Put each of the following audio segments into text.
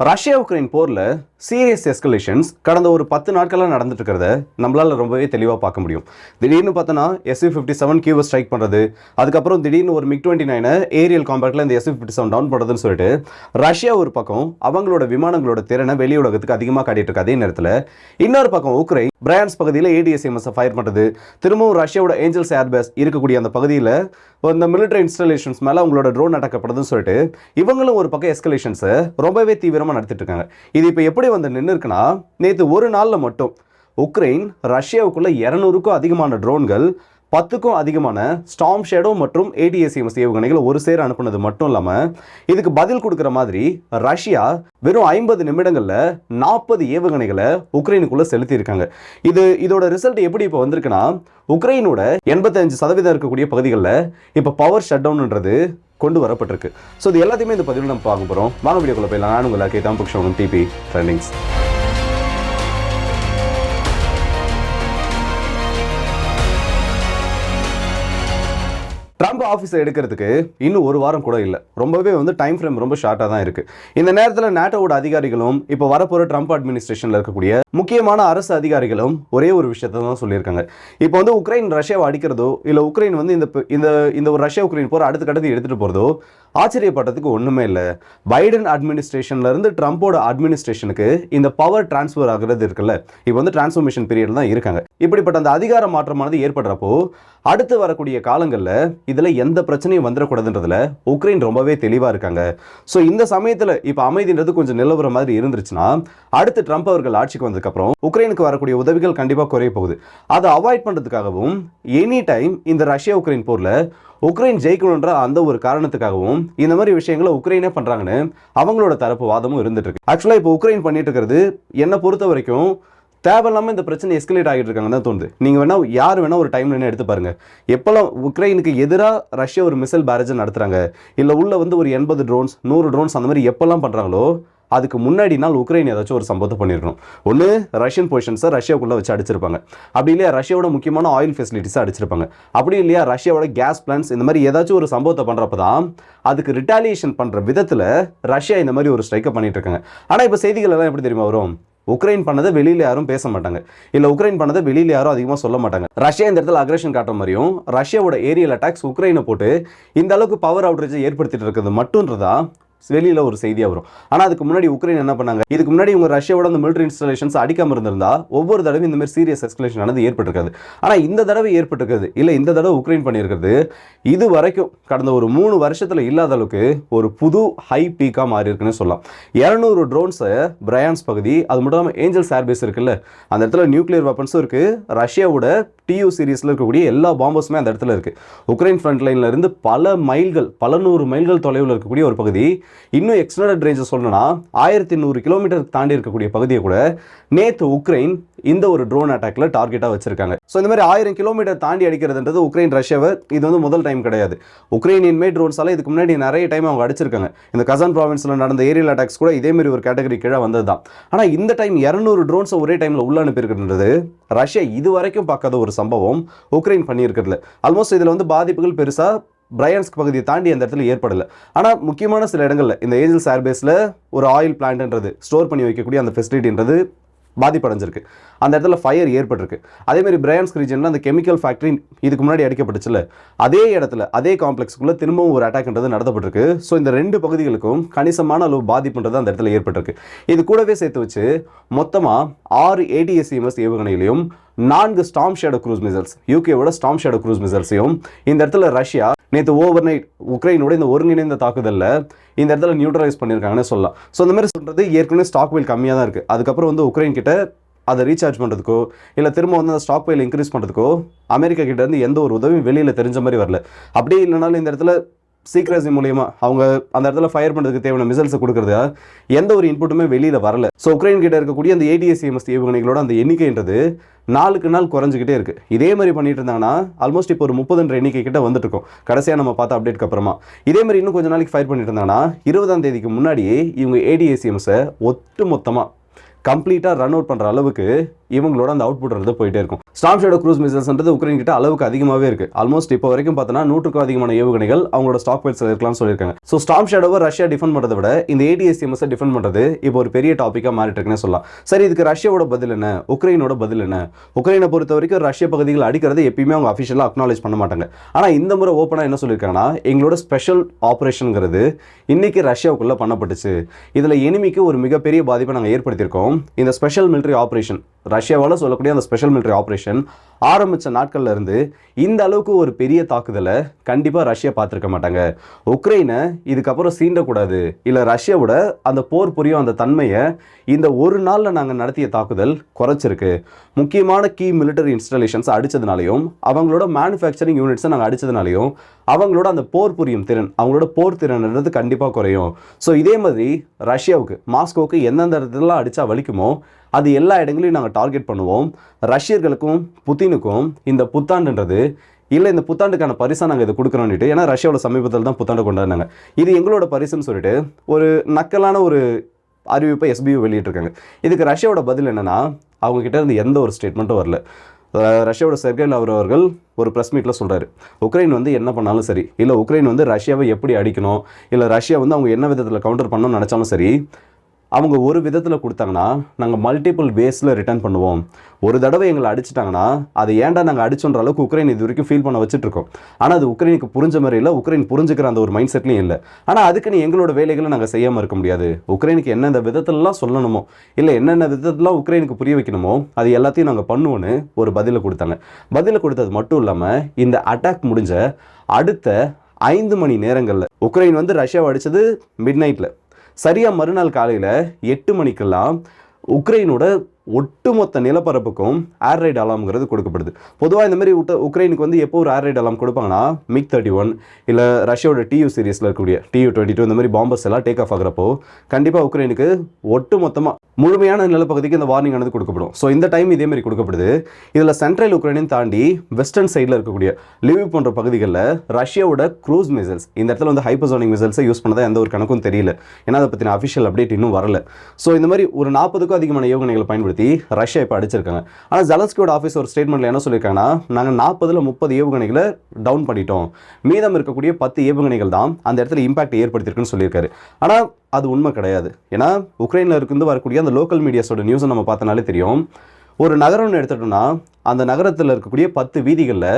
Russia Ukraine போரில் serious escalations கடந்த ஒரு பத்து நாட்களாக நடந்துட்டு இருக்கிறத நம்மளால ரொம்பவே தெளிவாக பார்க்க முடியும். திடீர்னு பார்த்தோன்னா எஸ்யூ ஃபிஃப்டி செவன் கியூவை ஸ்ட்ரைக் பண்ணுறது அதுக்கப்புறம் திடீர்னு ஒரு மிக் டுவெண்ட்டி நைனை ஏரியல் காம்பேக்டில் இந்த எஸ்யூ ஃபிஃப்டி செவன் டவுன் பண்ணுறதுன்னு சொல்லிட்டு ரஷ்யா ஒரு பக்கம் அவங்களோட விமானங்களோட திறனை வெளி உலகத்துக்கு அதிகமாக காட்டிட்டு இருக்க. அதே நேரத்தில் இன்னொரு பக்கம் உக்ரைன் பிரான்ஸ் பகுதியில் ஏடிஎஸ்எம்எஸ் ஃபயர் பண்ணுறது திரும்பவும் ரஷ்யாவோட ஏஞ்சல்ஸ் ஏர்பேஸ் இருக்கக்கூடிய அந்த பகுதியில் இந்த மிலிட்டரி இன்ஸ்டலேஷன்ஸ் மேலே அவங்களோட ட்ரோன் அடக்கப்படுதுன்னு சொல்லிட்டு இவங்களும் ஒரு பக்கம் எஸ்கலேஷன்ஸை ரொம்பவே தீவிரமாக நடத்திட்டு இருக்காங்க. இது இப்போ எப்படி வந்து நின்றுருக்குன்னா நேற்று ஒரு நாளில் மட்டும் உக்ரைன் ரஷ்யாவுக்குள்ள இரநூறுக்கும் அதிகமான ட்ரோன்கள் பத்துக்கும் அதிகமான ஸ்டாம் ஷேடோ மற்றும் ஏடிஎஸ்எம்எஸ் ஏவுகணைகளை ஒரு சேர அனுப்புனது மட்டும் இல்லாமல் இதுக்கு பதில் கொடுக்குற மாதிரி ரஷ்யா வெறும் ஐம்பது நிமிடங்களில் நாற்பது ஏவுகணைகளை உக்ரைனுக்குள்ளே செலுத்தியிருக்காங்க. இது இதோட ரிசல்ட் எப்படி இப்போ வந்திருக்குன்னா உக்ரைனோட எண்பத்தஞ்சு சதவீதம் இருக்கக்கூடிய பகுதிகளில் இப்போ பவர் ஷட் டவுன்ன்றது கொண்டு வரப்பட்டிருக்கு ஸோ இது எல்லாத்தையுமே இந்த பதிவில் நம்ம பார்க்க போகிறோம் வாங்க வீடியோக்குள்ளே போயிடலாம். நான் உங்களை கேட்டாம் புக்ஷோகம் டிபி ட்ரெண்டிங்ஸ் ட்ரம்ப் ஆஃபீஸை எடுக்கிறதுக்கு இன்னும் ஒரு வாரம் கூட இல்லை. ரொம்பவே வந்து டைம் ஃப்ரேம் ரொம்ப ஷார்ட்டாக தான் இருக்குது இந்த நேரத்தில் நேட்டோவோட அதிகாரிகளும் இப்போ வரப்போகிற ட்ரம்ப் அட்மினிஸ்ட்ரேஷனில் இருக்கக்கூடிய முக்கியமான அரசு அதிகாரிகளும் ஒரே ஒரு விஷயத்தை தான் சொல்லியிருக்காங்க. இப்போ வந்து உக்ரைன் ரஷ்யாவை அடிக்கிறதோ இல்லை உக்ரைன் வந்து இந்த இந்த இந்த ஒரு ரஷ்யா உக்ரைன் போகிற அடுத்த கட்டத்தை எடுத்துகிட்டு போகிறதோ ஆச்சரியப்பட்டதுக்கு ஒன்றுமே இல்லை. பைடன் அட்மினிஸ்ட்ரேஷன்ல இருந்து ட்ரம்ப்போட அட்மினிஸ்ட்ரேஷனுக்கு இந்த பவர் டிரான்ஸ்ஃபர் ஆகுறது இருக்குல்ல. இப்போ வந்து டிரான்ஸ்ஃபர்மேஷன் பீரியட் தான் இருக்காங்க. இப்படிப்பட்ட அந்த அதிகார மாற்றமானது ஏற்படுறப்போ அடுத்து வரக்கூடிய காலங்களில் இதில் எந்த பிரச்சனையும் வந்துடக்கூடாதுன்றதுல உக்ரைன் ரொம்பவே தெளிவாக இருக்காங்க. ஸோ இந்த சமயத்தில் இப்போ அமைதின்றது கொஞ்சம் நிலவுற மாதிரி இருந்துருச்சுன்னா அடுத்து ட்ரம்ப் அவர்கள் ஆட்சிக்கு வந்ததுக்கப்புறம் உக்ரைனுக்கு வரக்கூடிய உதவிகள் கண்டிப்பாக குறைய போகுது. அதை அவாய்ட் பண்ணுறதுக்காகவும் எனி டைம் இந்த ரஷ்யா உக்ரைன் போரில் உக்ரைன் ஜெயிக்கணுன்ற அந்த ஒரு காரணத்துக்காகவும் இந்த மாதிரி விஷயங்களை உக்ரைனே பண்றாங்கன்னு அவங்களோட தரப்பு வாதமும் இருந்துட்டு இருக்கு. ஆக்சுவலாக இப்போ உக்ரைன் பண்ணிட்டு இருக்கிறது என்னை பொறுத்த வரைக்கும் தேவையில்லாமல் இந்த பிரச்சனை எஸ்கலேட் ஆகிட்டு இருக்காங்கன்னு தான் தோணுது. நீங்கள் வேணால் யார் வேணால் ஒரு டைம் எடுத்து பாருங்கள் எப்போல்லாம் உக்ரைனுக்கு எதிராக ரஷ்யா ஒரு மிசைல் பேரேஜ் நடத்துகிறாங்க இல்லை உள்ளே வந்து ஒரு எண்பது ட்ரோன்ஸ் நூறு ட்ரோன்ஸ் அந்த மாதிரி எப்போல்லாம் பண்ணுறாங்களோ அதுக்கு முன்னாடி நாள் உக்ரைன் ஏதாச்சும் ஒரு சம்பவத்தை பண்ணியிருக்கணும் ஒன்று ரஷ்யன் பொசிஷன்ஸை ரஷ்யாவுக்குள்ளே வச்சு அடிச்சிருப்பாங்க. அப்படி இல்லையா ரஷ்யாவோட முக்கியமான ஆயில் ஃபெசிலிட்டிஸை அடிச்சிருப்பாங்க. அப்படி இல்லையா ரஷ்யாவோட கேஸ் பிளான்ஸ் இந்த மாதிரி ஏதாச்சும் ஒரு சம்பவத்தை பண்ணுறப்ப தான் அதுக்கு ரிட்டாலியேஷன் பண்ணுற விதத்தில் ரஷ்யா இந்த மாதிரி ஒரு ஸ்ட்ரைக்கை பண்ணிட்டு இருக்காங்க. ஆனால் இப்போ செய்திகள் எல்லாம் எப்படி தெரியுமா வரும்? உக்ரைன் பண்ணதை வெளியில் யாரும் பேச மாட்டாங்க. இல்லை உக்ரைன் பண்ணதை வெளியில் யாரும் அதிகமாக சொல்ல மாட்டாங்க. ரஷ்யா இந்த இடத்துல அக்ரஷன் காட்டுற மாதிரியும் ரஷ்யாவோட ஏரியல் அட்டாக்ஸ் உக்ரைனை போட்டு இந்த அளவுக்கு பவர் அவுட்ரேஜை ஏற்படுத்திட்டு இருக்கிறது மட்டும்ன்றதா வெளியில் ஒரு செய்தியாக வரும். ஆனால் அதுக்கு முன்னாடி உக்ரைன் என்ன பண்ணாங்க? இதுக்கு முன்னாடி இவங்க ரஷ்யாவோட அந்த மிலிட்ரி இன்ஸ்டலேஷன்ஸ் அடிக்காமல் இருந்திருந்தா ஒவ்வொரு தடவையும் இந்த மாதிரி சீரியஸ் எஸ்கலேஷன் ஆனது ஏற்பட்டிருக்காது. ஆனால் இந்த தடவை ஏற்பட்டிருக்கிறது இல்லை இந்த தடவை உக்ரைன் பண்ணியிருக்கிறது இது வரைக்கும் கடந்த ஒரு மூணு வருஷத்தில் இல்லாத அளவுக்கு ஒரு புது ஹை பீக்காக மாறி இருக்குன்னு சொல்லலாம். இரநூறு ட்ரோன்ஸை பிரயான்ஸ் பகுதி அது மட்டும் இல்லாமல் ஏஞ்சல்ஸ் ஏர்பேஸ் இருக்குல்ல அந்த இடத்துல நியூக்ளியர் வெப்பன்ஸும் இருக்குது ரஷ்யாவோட டியூ சீரீஸில் இருக்கக்கூடிய எல்லா பாம்பர்ஸுமே அந்த இடத்துல இருக்குது உக்ரைன் ஃப்ரண்ட் லைன்ல இருந்து பல மைல்கள் பல நூறு மைல்கள் தொலைவில் இருக்கக்கூடிய ஒரு பகுதி இன்னும் எக்ஸ்டர்னல் ரேஞ்சை சொல்லணும்னா ஆயிரத்தி நூறு கிலோமீட்டர் தாண்டி இருக்கக்கூடிய பகுதியை கூட நேற்று உக்ரைன் இந்த ஒரு ட்ரோன் அட்டாக்ல டார்கெட்டாக வச்சிருக்காங்க. ஸோ இந்த மாதிரி ஆயிரம் கிலோமீட்டர் தாண்டி அடிக்கிறதுன்றது உக்ரைன் ரஷ்யாவை இது வந்து முதல் டைம் கிடையாது. உக்ரைனியன் மேட் ட்ரோன்ஸால இதுக்கு முன்னாடி நிறைய டைம் அவங்க அடிச்சிருக்காங்க. இந்த கசான் ப்ராவின்ஸில் நடந்த ஏரியல் அட்டாக்ஸ் கூட இதே மாதிரி ஒரு கேட்டகரி கீழே வந்தது தான் ஆனால் இந்த டைம் இரநூறு ட்ரோன்ஸை ஒரே டைமில் உள்ள அனுப்பியிருக்கிறது ரஷ்யா இது வரைக்கும் பார்க்காத ஒரு சம்பவம் உக்ரைன் பண்ணியிருக்கிறதுல. ஆல்மோஸ்ட் இதில் வந்து பாதிப்புகள் பெருசாக பிரையன்ஸ்க் பகுதியை தாண்டி அந்த இடத்துல ஏற்படலை. ஆனால் முக்கியமான சில இடங்களில் இந்த ஏஞ்சல்ஸ் ஏர்பேஸில் ஒரு ஆயில் பிளான்ட்ன்றது ஸ்டோர் பண்ணி வைக்கக்கூடிய அந்த ஃபெசிலிட்டின்றது பாதிப்படைஞ்சிருக்கு. அந்த இடத்துல ஃபயர் ஏற்பட்டிருக்கு. அதே மாதிரி ரீஜனில் அந்த கெமிக்கல் ஃபேக்ட்ரி இதுக்கு முன்னாடி அடிக்கப்பட்டுச்சுல அதே இடத்துல அதே காம்ப்ளெக்ஸ்க்குள்ளே திரும்பவும் ஒரு அட்டாக்ன்றது நடத்தப்பட்டிருக்கு. ஸோ இந்த ரெண்டு பகுதிகளுக்கும் கணிசமான அளவு பாதிப்புன்றது அந்த இடத்துல ஏற்பட்டிருக்கு. இது கூடவே சேர்த்து வச்சு மொத்தமாக ஆறு ஏடிஎஸ்சிஎம்எஸ் ஏவுகணையிலையும் நான்கு ஸ்டாம் ஷேடோ க்ரூஸ் மிசைல்ஸ் யூகேவோட ஸ்டாம் ஷேடோ க்ரூஸ் மிசைல்ஸையும் இந்த இடத்துல ரஷ்யா நேற்று ஓவர் நைட் உக்ரைனோட இந்த ஒருங்கிணைந்த தாக்குதலில் இந்த இடத்துல நியூட்ரலைஸ் பண்ணியிருக்காங்கன்னு சொல்லலாம். ஸோ இந்த மாதிரி சொல்கிறது ஏற்கனவே ஸ்டாக் வெயில் கம்மியாக தான் இருக்குது அதுக்கப்புறம் வந்து உக்ரைன் கிட்ட அதை ரீசார்ஜ் பண்ணுறதுக்கோ இல்லை திரும்ப வந்து அந்த ஸ்டாக் வெயில் இன்க்ரீஸ் பண்ணுறதுக்கோ அமெரிக்கா கிட்டேருந்து எந்த ஒரு உதவியும் வெளியில் தெரிஞ்ச மாதிரி வரல. அப்படியே இல்லைனாலும் இந்த இடத்துல சீக்ரஸி மூலயமா அவங்க அந்த இடத்துல ஃபயர் பண்ணுறதுக்கு தேவையான மிசல்ஸை கொடுக்குறது எந்த ஒரு இன்புட்டுமே வெளியில் வரல. ஸோ உக்ரைன் கிட்ட இருக்கக்கூடிய அந்த ஏடிஎஸ்சிஎம்எஸ் ஏவுகணைகளோட அந்த எண்ணிக்கைன்றது நாளுக்கு நாள் குறைஞ்சிக்கிட்டே இருக்குது இதே மாதிரி பண்ணிட்டு இருந்தாங்கன்னா ஆல்மோஸ்ட் இப்போ ஒரு முப்பதுன்ற எண்ணிக்கை கிட்ட வந்துட்டு இருக்கும். கடைசியாக நம்ம பார்த்த அப்டேட்க்கு அப்புறமா. இதே மாதிரி இன்னும் கொஞ்ச நாளைக்கு ஃபயர் பண்ணிட்டு இருந்தாங்கன்னா இருபதாம் தேதிக்கு முன்னாடியே இவங்க ஏடிஎஸ்சிஎம்ஸை ஒட்டு மொத்தமாக கம்ப்ளீட்டாக ரன் அவுட் பண்ணுற அளவுக்கு இவங்களோட அந்த அவுட் புட்றது போயிட்டே இருக்கும். ஸ்டாம் ஷேடோ க்ரூஸ் மிசைல்ஸ்ன்றது உக்ரைன் கிட்ட அளவுக்கு அதிகமாகவே இருக்கு. ஆல்மோஸ்ட் இப்போ வரைக்கும் பார்த்தோன்னா நூற்றுக்கும் அதிகமான ஏவுகணைகள் அவங்களோட ஸ்டாக் பைல்ஸில் இருக்கலாம்னு சொல்லியிருக்காங்க. ஸோ ஸ்டாம் ஷேடோவை ரஷ்யா டிஃபெண்ட் பண்ணுறதை விட இந்த ஏடிஎஸ்எம்எஸ் டிஃபெண்ட் பண்ணுறது இப்போ ஒரு பெரிய டாப்பிக்காக மாறிட்டு இருக்குன்னு சொல்லலாம். சரி இதுக்கு ரஷ்யாவோட பதில் என்ன? உக்ரைனோட பதில் என்ன? உக்ரைனை பொறுத்த வரைக்கும் ரஷ்ய பகுதிகள் அடிக்கிறது எப்பயுமே அவங்க அஃபிஷியலாக அக்னாலேஜ் பண்ண மாட்டாங்க. ஆனால் இந்த முறை ஓப்பனாக என்ன சொல்லியிருக்காங்கன்னா எங்களோட ஸ்பெஷல் ஆப்ரேஷனுங்கிறது இன்னைக்கு ரஷ்யாவுக்குள்ளே பண்ணப்பட்டுச்சு. இதில் எனிமிக்கு ஒரு மிகப்பெரிய பாதிப்பை நாங்கள் ஏற்படுத்தியிருக்கோம். இந்த ஸ்பெஷல் மிலிட்ரி ஆப்ரேஷன் ரஷ்யாவால் சொல்லக்கூடிய அந்த ஸ்பெஷல் மிலிட்ரி ஆப்ரேஷன் ஆரம்பித்த நாட்கள்ல இருந்து இந்த அளவுக்கு ஒரு பெரிய தாக்குதலை கண்டிப்பாக ரஷ்யா பார்த்துருக்க மாட்டாங்க. உக்ரைனை இதுக்கப்புறம் சீண்டக்கூடாது. இல்லை ரஷ்யாவோட அந்த போர் புரியும் அந்த தன்மையை இந்த ஒரு நாளில் நாங்கள் நடத்திய தாக்குதல் குறைச்சிருக்கு. முக்கியமான கீ மிலிட்டரி இன்ஸ்டலேஷன்ஸ் அடித்ததுனாலையும் அவங்களோட மேனுஃபேக்சரிங் யூனிட்ஸை நாங்கள் அடித்ததுனாலையும் அவங்களோட அந்த போர் புரியும் திறன் அவங்களோட போர் திறன்ன்றது கண்டிப்பாக குறையும். ஸோ இதே மாதிரி ரஷ்யாவுக்கு மாஸ்கோவுக்கு எந்தெந்த இடத்துலலாம் அடித்தா வலிக்குமோ அது எல்லா இடங்களையும் நாங்கள் டார்கெட் பண்ணுவோம். ரஷ்யர்களுக்கும் புத்தினுக்கும் இந்த புத்தாண்டுன்றது இல்லை இந்த புத்தாண்டுக்கான பரிசாக நாங்கள் இதை கொடுக்குறோம்னுட்டு ஏன்னா ரஷ்யாவோட சமீபத்தில் தான் புத்தாண்டு கொண்டாடினாங்க. இது எங்களோட பரிசுன்னு சொல்லிட்டு ஒரு நக்கலான ஒரு அறிவிப்பை எஸ்பியூ வெளியிட்டிருக்காங்க. இதுக்கு ரஷ்யாவோட பதில் என்னன்னா அவங்கக்கிட்ட இருந்து எந்த ஒரு ஸ்டேட்மெண்ட்டும் வரல. ரஷ்யாவோட செர்கே லாவ்ரோ அவர்கள் ஒரு ப்ரெஸ் மீட்டில் சொல்கிறாரு உக்ரைன் வந்து என்ன பண்ணாலும் சரி இல்லை உக்ரைன் வந்து ரஷ்யாவை எப்படி அடிக்கணும் இல்லை ரஷ்யா வந்து அவங்க என்ன விதத்தில் கவுண்டர் பண்ணணும்னு நினச்சாலும் சரி அவங்க ஒரு விதத்தில் கொடுத்தாங்கன்னா நாங்கள் மல்டிபிள் வேஸில் ரிட்டர்ன் பண்ணுவோம். ஒரு தடவை எங்களை அடிச்சிட்டாங்கன்னா அது ஏன்டா நாங்கள் அடிச்சோன்ற அளவுக்கு உக்ரைன் இது வரைக்கும் ஃபீல் பண்ண வச்சுட்டு இருக்கோம். ஆனால் அது உக்ரைனுக்கு புரிஞ்ச மாதிரி இல்லை உக்ரைன் புரிஞ்சுக்கிற அந்த ஒரு மைண்ட் செட்லையும் இல்லை. ஆனால் அதுக்கு நீ எங்களோட வேலைகளை நாங்கள் செய்யாமல் இருக்க முடியாது. உக்ரைனுக்கு என்னென்ன விதத்திலலாம் சொல்லணுமோ இல்லை என்னென்ன விதத்திலாம் உக்ரைனுக்கு புரிய வைக்கணுமோ அது எல்லாத்தையும் நாங்கள் பண்ணுவோன்னு ஒரு பதிலை கொடுத்தாங்க. பதிலை கொடுத்தது மட்டும் இல்லாமல் இந்த அட்டாக் முடிஞ்ச அடுத்த ஐந்து மணி நேரங்களில் உக்ரைன் வந்து ரஷ்யாவை அடித்தது மிட் நைட்டில் சரியாக மறுநாள் காலையில் எட்டு மணிக்கெல்லாம் உக்ரைனோட ஒட்டுமொத்த நிலப்பரப்புக்கும் ஏர் ரைட் அலாம்ங்கிறது கொடுக்கப்படுது. பொதுவாக இந்த மாதிரி உட்ட உக்ரைனுக்கு வந்து எப்போ ஒரு ஏர் ரைட் அலாம் கொடுப்பாங்கன்னா மிக் தேர்ட்டி ஒன் இல்லை ரஷ்யாவோட டியூ சீரீஸில் இருக்கக்கூடிய டியூ டுவெண்ட்டி டூ இந்த மாதிரி பாம்பர்ஸ் எல்லாம் டேக் ஆஃப் ஆகிறப்போ கண்டிப்பாக உக்ரைனுக்கு ஒட்டு மொத்தமாக முழுமையான நிலப்பகுதிக்கு இந்த வார்னிங் ஆனது கொடுக்கப்படும். ஸோ இந்த டைம் இதே மாதிரி கொடுக்கப்படுது. இதில் சென்ட்ரல் உக்ரைனையும் தாண்டி வெஸ்டர்ன் சைடில் இருக்கக்கூடிய லிவ் போன்ற பகுதிகளில் ரஷ்யாவோட க்ரூஸ் மிசைல்ஸ் இந்த இடத்துல வந்து ஹைப்பர்சோனிக் மிசைல்ஸை யூஸ் பண்ணதா எந்த ஒரு கணக்கும் தெரியல. ஏன்னா அதை பற்றின அஃபிஷியல் அப்டேட் இன்னும் வரல. ஸோ இந்த மாதிரி ஒரு நாற்பதுக்கும் அதிகமான ஏவுகணைகளை பயன்படுத்தி ரஷ்யா இப்போ அடிச்சிருக்காங்க. ஆனால் ஜலஸ்கியோட ஆஃபீஸ் ஒரு ஸ்டேட்மெண்ட்டில் என்ன சொல்லியிருக்காங்கன்னா நாங்கள் நாற்பதில் முப்பது ஏவுகணைகளை டவுன் பண்ணிட்டோம். மீதம் இருக்கக்கூடிய பத்து ஏவுகணைகள் தான் அந்த இடத்துல இம்பாக்ட் ஏற்படுத்தியிருக்குன்னு சொல்லியிருக்காரு. ஆனால் அது உண்மை கிடையாது. ஏன்னா உக்ரைனில் இருந்து வரக்கூடிய அந்த லோக்கல் மீடியாஸோட நியூஸை நம்ம பார்த்தனாலே தெரியும். ஒரு நகரம்னு எடுத்துட்டோம்னா அந்த நகரத்தில் இருக்கக்கூடிய பத்து வீதிகளில்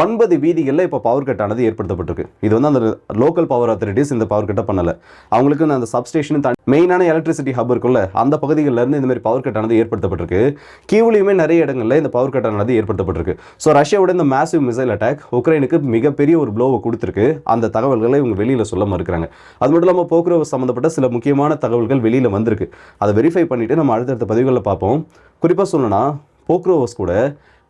ஒன்பது வீதிகளில் இப்போ பவர் கட் ஆனது ஏற்படுத்தப்பட்டிருக்கு. இது வந்து அந்த லோக்கல் பவர் அத்தாரிட்டிஸ் இந்த பவர் கட்டை பண்ணலை. அவங்களுக்கு அந்த சப்ஸ்டேஷன் தான் மெயினான எலக்ட்ரிசிட்டி ஹப் இருக்குல்ல அந்த பகுதிகளில் இருந்து இந்த மாதிரி பவர் கட் ஆனது ஏற்படுத்தப்பட்டிருக்கு. கீவ்லையுமே நிறைய இடங்களில் இந்த பவர் கட் ஆனது ஏற்படுத்தப்பட்டிருக்கு. ஸோ ரஷ்யாவோட இந்த மேசிவ் மிசைல் அட்டாக் உக்ரைனுக்கு மிகப்பெரிய ஒரு ப்ளோவை கொடுத்துருக்கு. அந்த தகவல்களை இவங்க வெளியில் சொல்ல மறுக்கிறாங்க. அது மட்டும் இல்லாமல் போக்குவரத்து சம்மந்தப்பட்ட சில முக்கியமான தகவல்கள் வெளியில் வந்திருக்கு. அதை வெரிஃபை பண்ணிவிட்டு நம்ம அடுத்தடுத்த பதிவுகளில் பார்ப்போம். குறிப்பாக சொல்லணும்னா போக்ரோவஸ் கூட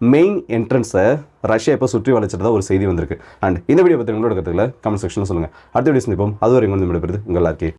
மெயின் என்ட்ரன்ஸை ரஷ்யா இப்போ சுற்றி வளைச்சிட்டு ஒரு செய்தி வந்திருக்கு. அண்ட் இந்த வீடியோ பற்றி உங்களோட கருத்துக்களை கமெண்ட் செக்ஷனில் சொல்லுங்கள் அடுத்த வீடியோ சந்திப்போம். அது வரைக்கும் வந்து விடைபெறுது உங்கள் எல்லாருக்கே